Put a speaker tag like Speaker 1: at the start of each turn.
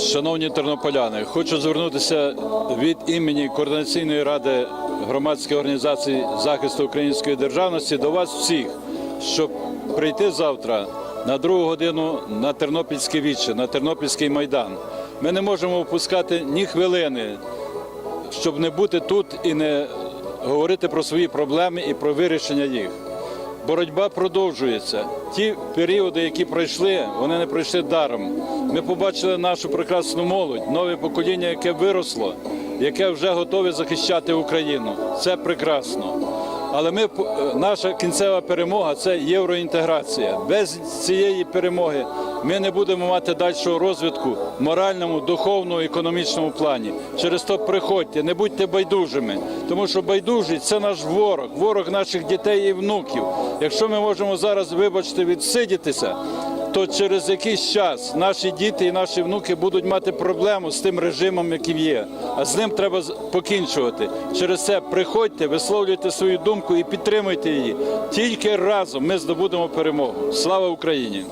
Speaker 1: Шановні тернополяни, хочу звернутися від імені Координаційної ради громадської організації захисту української державності до вас всіх, щоб прийти завтра на другу годину на Тернопільське віче, на Тернопільський майдан. Ми не можемо впускати ні хвилини, щоб не бути тут і не говорити про свої проблеми і про вирішення їх. Боротьба продовжується. Ті періоди, які пройшли, вони не пройшли даром. Ми побачили нашу прекрасну молодь, нове покоління, яке виросло, яке вже готове захищати Україну. Це прекрасно. Але ми, наша кінцева перемога це євроінтеграція. Без цієї перемоги ми не будемо мати дальшого розвитку в моральному, духовному, економічному плані. Через то приходьте, не будьте байдужими, тому що байдужість це наш ворог, ворог наших дітей і внуків. Якщо ми можемо зараз, вибачте, відсидітися, то через якийсь час наші діти і наші внуки будуть мати проблему з тим режимом, який є. А з ним треба покінчувати. Через це приходьте, висловлюйте свою думку і підтримуйте її. Тільки разом ми здобудемо перемогу. Слава Україні!